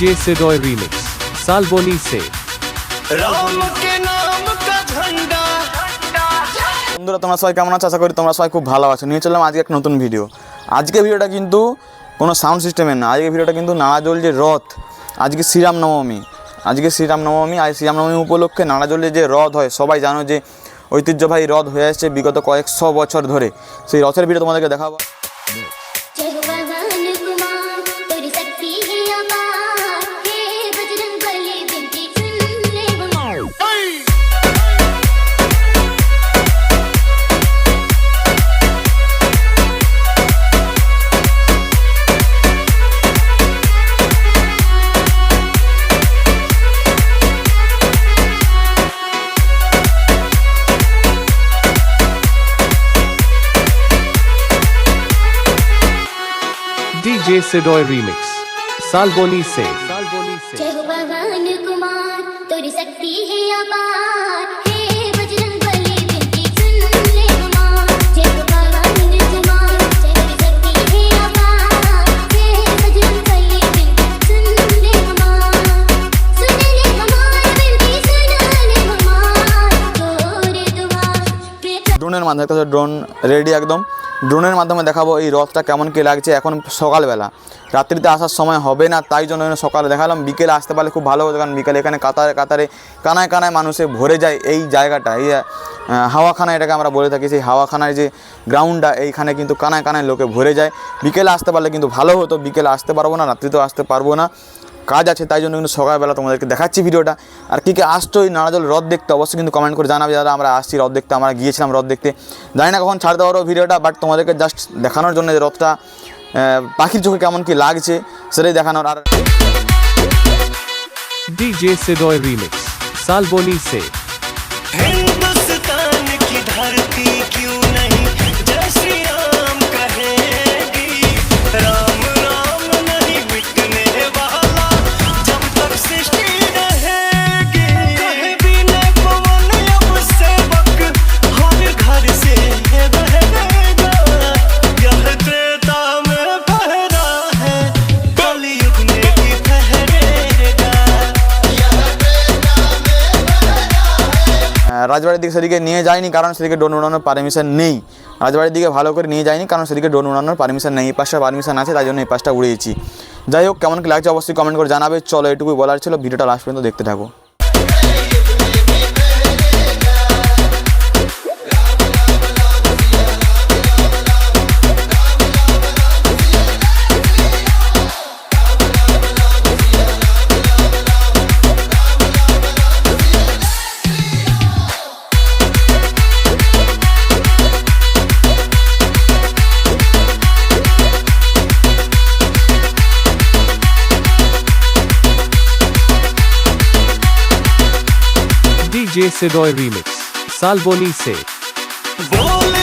DJ सिडोय remix Salboni से राम के नाम का झंडा বন্ধুরা তোমরা সবাই কেমন আছো আশা করি তোমরা সবাই খুব ভালো আছো নিয়ে চললাম আজকে এক নতুন ভিডিও আজকে ভিডিওটা কিন্তু কোনো সাউন্ড সিস্টেমের না আজকে ভিডিওটা কিন্তু নাড়াজোল যে রথ আজকে শ্রীরাম নবমী আজকে শ্রীরাম নবমী আজ শ্রীরাম নবমী উপলক্ষে নাড়াজোলে যে রথ হয় সবাই জানো যে ঐতিহ্যবাহী রথ হয়ে আসছে বিগত কয়েকশো বছর ধরে সেই রথের ভিডিও তোমাদেরকে দেখাবো डीजे सिडोय रिमिक्स सालबोनी से सालबोनी से जय हो भगवान कुमार तेरी शक्ति है अपार हे बजरंग बली बिनती सुन ले हमार जय हो भगवान कुमार तेरी शक्ति है अपार हे बजरंग बली बिनती सुन ले हमार सुन ले हमार बिनती सुन ले हमार तोरे दुआ बेटा ড্রোনের মাধ্যমে একটা ড্রোন রেডি একদম ড্রোনের মাধ্যমে দেখাবো এই রথটা কেমন কি লাগছে এখন সকালবেলা। রাত্রিতে আসার সময় হবে না, তাই জন্য সকালে দেখালাম। বিকেলে আসতে পারলে খুব ভালো হতো, কারণ বিকেলে এখানে কাতারে কাতারে, কানায় কানায় মানুষে ভরে যায় এই জায়গাটা, এই হাওয়াখানা এটাকে আমরা বলে থাকি। সেই হাওয়াখানার যে গ্রাউন্ডটা এইখানে কিন্তু কানায় কানায় লোকে ভরে যায়। বিকেলে আসতে পারলে কিন্তু ভালো হতো, বিকেলে আসতে পারব না, রাত্রিতেও আসতে পারব না। কাজ আছে তাই জন্য কিন্তু সকালবেলা তোমাদেরকে দেখাচ্ছি ভিডিওটা আর কী কী আসছো এই নারাজল রথ দেখতে অবশ্যই কিন্তু কমেন্ট করে জানাবে যারা আমরা আসছি রথ দেখতে আমরা গিয়েছিলাম রথ দেখতে জানি না কখন ছাড়তে পারবো ভিডিওটা বাট তোমাদেরকে জাস্ট দেখানোর জন্য যে রথটা আহ, পাখির চোখে কেমন কি লাগছে সেটাই দেখানোর আর डीजे सिडोय रिमिक्स सालबोनी से हिंदुस्तान की धरती क्यों नहीं जय রাজবাড়ির দিকে সেদিকে নিয়ে যায়নি, কারণ সেদিকে ড্রোন উড়ানোর পারমিশন নেই। রাজবাড়ির দিকে ভালো করে নিয়ে যায়নি, কারণ সেদিকে ড্রোন উড়ানোর পারমিশন নেই। এই পাশটা পারমিশন আছে, তাই জন্য এই পাশটা উড়িয়েছি। যাই হোক, কেমন কি লাগছে অবশ্যই কমেন্ট করে জানাবে। চলো, এটুকুই বলার ছিল। ভিডিওটা লাস্ট পর্যন্ত দেখতে থাকো। डीजे सिडोय साल सालबोनी से। बोले